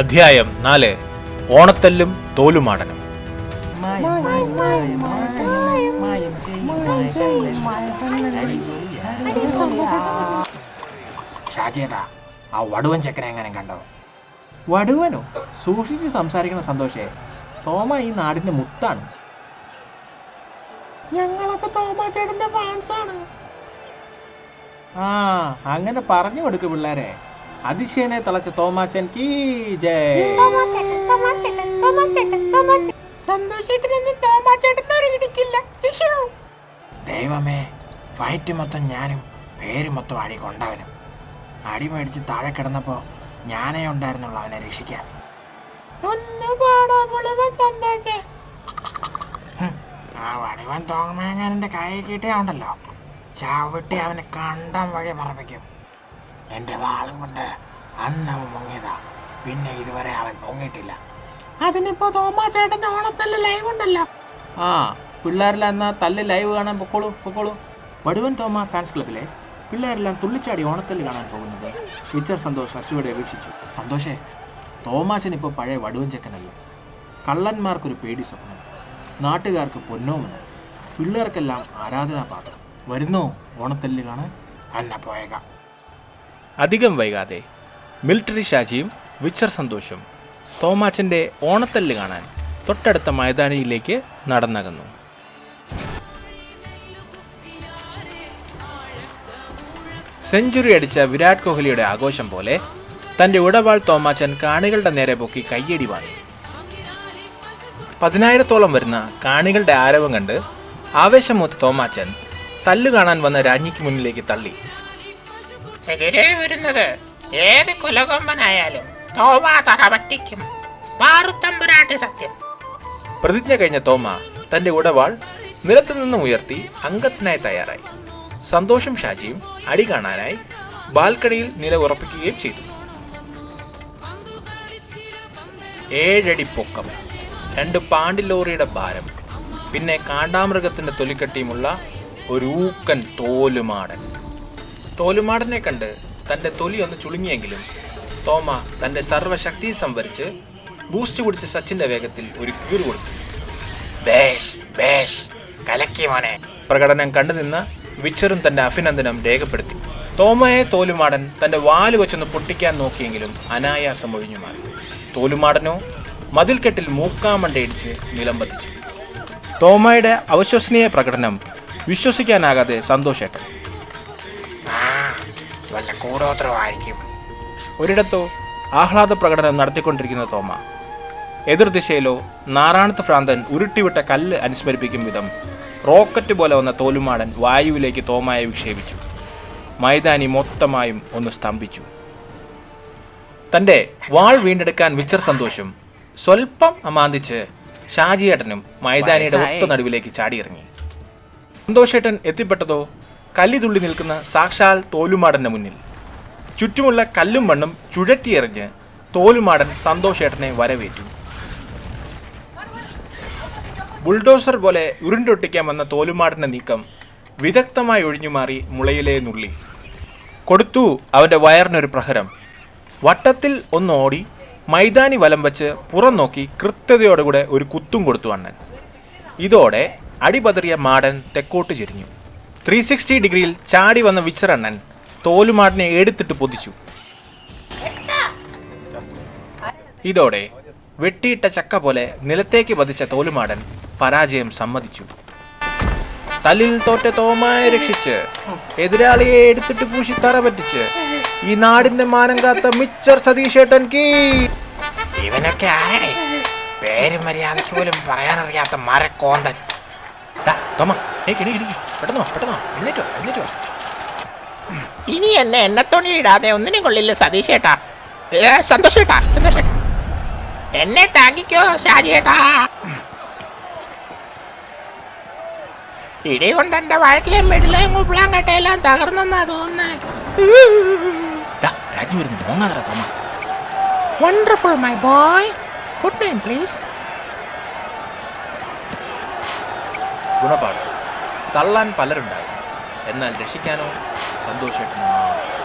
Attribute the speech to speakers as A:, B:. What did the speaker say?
A: അധ്യായം നാല്. ഓണത്തല്ലും തോലുമാടനും.
B: ഷാജിയേട്ടാ ആ വടുവൻ ചെക്കനെ എങ്ങനെ കണ്ടോ? വടുവനോ? സൂക്ഷിച്ച് സംസാരിക്കുന്ന സന്തോഷേ. തോമ ഈ നാടിന്റെ മുത്താണ്. ഞങ്ങളൊക്കെ തോമ ചേട്ടന്റെ ഫാൻസാണ് ആ അങ്ങനെ പറഞ്ഞു കൊടുക്ക് പിള്ളേരെ. അതിശയനെ തളച്ച തോമാച്ചൻ കീ ജയ്. ദൈവമേ ഫൈറ്റ് മൊത്തം ഞാനും പേര് മൊത്തം അടി കൊണ്ടവനും. അടി മേടിച്ച് താഴെ കിടന്നപ്പോ ഞാനേ ഉണ്ടായിരുന്നുള്ളൂ അവനെ രക്ഷിക്കാൻ. ആ വടിവൻ തോങ്ങമാങ്ങാനന്റെ കൈ കിട്ടിയാണ്ടല്ലോ ചവിട്ടി അവനെ കണ്ടം വഴി മറപ്പിക്കും. എന്റെ വാളും കൊണ്ട് അന്ന് അവൻ മുങ്ങിയതാ പിന്നെ ഇതുവരെ അവൻ പൊങ്ങിയിട്ടില്ല. അതിനിപ്പോ തോമാ ചേട്ടന്റെ ഓണത്തല്ല ലൈവ് ഉണ്ടല്ലോ. ആ പിള്ളേരെല്ലാം എന്നാ തല്ല് ലൈവ് കാണാൻ പൊക്കോളൂ പൊക്കോളൂ. വടുവൻ തോമ ഫാൻസ് ക്ലബിലെ പിള്ളേരെല്ലാം തുള്ളിച്ചാടി ഓണത്തല്ല് കാണാൻ പോകുന്നത്. ടീച്ചർ സന്തോഷ് അശുവിടെ വീക്ഷിച്ചു. സന്തോഷേ തോമാച്ചൻ ഇപ്പോൾ പഴയ വടുവൻ ചെക്കനല്ല. കള്ളന്മാർക്കൊരു പേടി സ്വപ്നം. നാട്ടുകാർക്ക് പൊന്നോമന പിള്ളേർക്കെല്ലാം ആരാധനാപാത്രം. വരുന്നോ ഓണത്തല്ല് കാണാൻ? അന്ന പോയേക്കാം.
A: അധികം വൈകാതെ മിലിറ്ററി ഷാജിയും വിച്ചർ സന്തോഷും തോമാച്ചന്റെ ഓണത്തല്ല് കാണാൻ തൊട്ടടുത്ത മൈതാനിയിലേക്ക് നടന്നകന്നു. സെഞ്ചുറി അടിച്ച വിരാട് കോഹ്ലിയുടെ ആഘോഷം പോലെ തന്റെ ഉടവാൾ തോമാച്ചൻ കാണികളുടെ നേരെ പൊക്കി കയ്യടി വാങ്ങി. പതിനായിരത്തോളം വരുന്ന കാണികളുടെ ആരവം കണ്ട് ആവേശമൂത്ത തോമാച്ചൻ തല്ലു കാണാൻ വന്ന രാജ്ഞിക്ക് മുന്നിലേക്ക് തള്ളി.
C: എതിരെ വരുന്നത്. ഏത് കുലകൊമ്പനായാലും തോമ തറ പറ്റിക്കും. പാറുത്തമ്പുരാട്ട് സത്യം.
A: പ്രതിജ്ഞ കഴിഞ്ഞ തോമ തന്റെ ഉടവാൾ നിലത്തു നിന്നും ഉയർത്തി അംഗത്തിനായി തയ്യാറായി. സന്തോഷം ഷാജിയും അടി കാണാനായി ബാൽക്കണിയിൽ നില ഉറപ്പിക്കുകയും ചെയ്തു. ഏഴടി പൊക്കം രണ്ട് പാണ്ടിലോറിയുടെ ഭാരം പിന്നെ കാണ്ടാമൃഗത്തിന്റെ തൊലിക്കട്ടിയുമുള്ള ഒരു ഊക്കൻ തോലുമാടൻ. തോലുമാടനെ കണ്ട് തന്റെ തൊലി ഒന്ന് ചുളുങ്ങിയെങ്കിലും തോമ തന്റെ സർവശക്തിയും സംഭരിച്ച് ബൂസ്റ്റ് കുടിച്ച സച്ചിന്റെ വേഗത്തിൽ ഒരു കീറ് കൊടുത്തു. ബേഷ് ബേഷ് കലക്കി മോനെ. പ്രകടനം കണ്ടുനിന്ന വിച്ചറും തന്റെ അഭിനന്ദനം രേഖപ്പെടുത്തി. തോമയെ തോലുമാടൻ തന്റെ വാൽ വെച്ചൊന്ന് പൊട്ടിക്കാൻ നോക്കിയെങ്കിലും അനായാസം ഒഴിഞ്ഞു മാറി. തോലുമാടനോ മതിൽക്കെട്ടിൽ മൂക്കാമണ്ടയിടിച്ച് നിലംബത്തിച്ചു തോമയുടെ അവിശ്വസനീയ പ്രകടനം വിശ്വസിക്കാനാകാതെ സന്തോഷേട്ടൻ.
B: വല്ല കൂടോത്രമായിരിക്കും.
A: ഒരിടത്തോ ആഹ്ലാദ പ്രകടനം നടത്തിക്കൊണ്ടിരിക്കുന്ന തോമ. എതിർദിശയിലോ നാറാണത്ത് ഭ്രാന്തൻ ഉരുട്ടിവിട്ട കല്ല് അനുസ്മരിപ്പിക്കും വിധം റോക്കറ്റ് പോലെ വന്ന തോലുമാടൻ വായുവിലേക്ക് തോമയെ വിക്ഷേപിച്ചു. മൈതാനി മൊത്തമായും ഒന്ന് സ്തംഭിച്ചു. തന്റെ വാൾ വീണ്ടെടുക്കാൻ വിച്ചർ സന്തോഷം. സ്വൽപ്പം അമാന്തിച്ച് ഷാജിയേട്ടനും മൈതാനിയുടെ ഒത്ത നടുവിലേക്ക് ചാടിയിറങ്ങി. സന്തോഷേട്ടൻ എത്തിപ്പെട്ടതോ കല്ലിതുള്ളി നിൽക്കുന്ന സാക്ഷാൽ തോലുമാടന്റെ മുന്നിൽ. ചുറ്റുമുള്ള കല്ലും മണ്ണും ചുഴറ്റിയെറിഞ്ഞ് തോലുമാടൻ സന്തോഷേട്ടനെ വരവേറ്റു. ബുൾഡോസർ പോലെ ഉരുണ്ടൊട്ടിക്കാൻ വന്ന തോലുമാടന്റെ നീക്കം വിദഗ്ധമായി ഒഴിഞ്ഞുമാറി മുളയിലെ നുള്ളി. കൊടുത്തു അവന്റെ വയറിനൊരു പ്രഹരം. വട്ടത്തിൽ ഒന്നോടി മൈതാനി വലം വെച്ച് പുറം നോക്കി കൃത്യതയോടുകൂടെ ഒരു കുത്തും കൊടുത്തു അണ്ണൻ. ഇതോടെ അടിപതറിയ മാടൻ തെക്കോട്ട് ചെരിഞ്ഞു. ത്രീ സിക്സ്റ്റി ഡിഗ്രിയിൽ ചാടി വന്ന വിച്ചറണ്ണൻ തോലുമാടിനെ എടുത്തിട്ട് പൊതിച്ചു. ഇതോടെ വെട്ടിയിട്ട ചക്ക പോലെ നിലത്തേക്ക് പതിച്ച തോലുമാടൻ പരാജയം സമ്മതിച്ചു. തല്ലിൽ തോറ്റ തോമായ രക്ഷിച്ച് എതിരാളിയെ എടുത്തിട്ട് പൂശി തറ പറ്റിച്ച് ഈ നാടിന്റെ മാനം കാത്ത മിച്ചർ സതീഷേട്ടൻ കീ.
B: ഇവനൊക്കെ ആരടേ? പേര് മര്യാദയ്ക്ക് പോലും പറയാനറിയാത്ത മരക്കോന്തൻ.
A: തോമ ഏ കിണി കിണി പെട്ടെന്നോ പെട്ടെന്നോ എഴുന്നേറ്റോ എഴുന്നേറ്റോ
C: ഇനി എന്നെ എണ്ണത്തോണി ഇടാതെ ഒന്നിനും കൊള്ളില്ല സതീഷേട്ടാ ഏ സന്തോഷേട്ടാ സന്തോഷേട്ടാ എന്നെ താങ്ങിക്കോ ഷാജിയേട്ടാ ഇടി കൊണ്ട് എന്റെ വഴക്കിലെ മിഡിലേയും കുപ്പിളാൻ കട്ടയെല്ലാം തകർന്നെന്നാ തോന്നുന്നേ.
A: രാജു വരുന്നു.
C: Wonderful my boy good night please
A: ഗുണപാഠം. തള്ളാൻ പലരുണ്ടായിരുന്നു എന്നാൽ രക്ഷിക്കാനോ സന്തോഷേട്ടൻ മാത്രം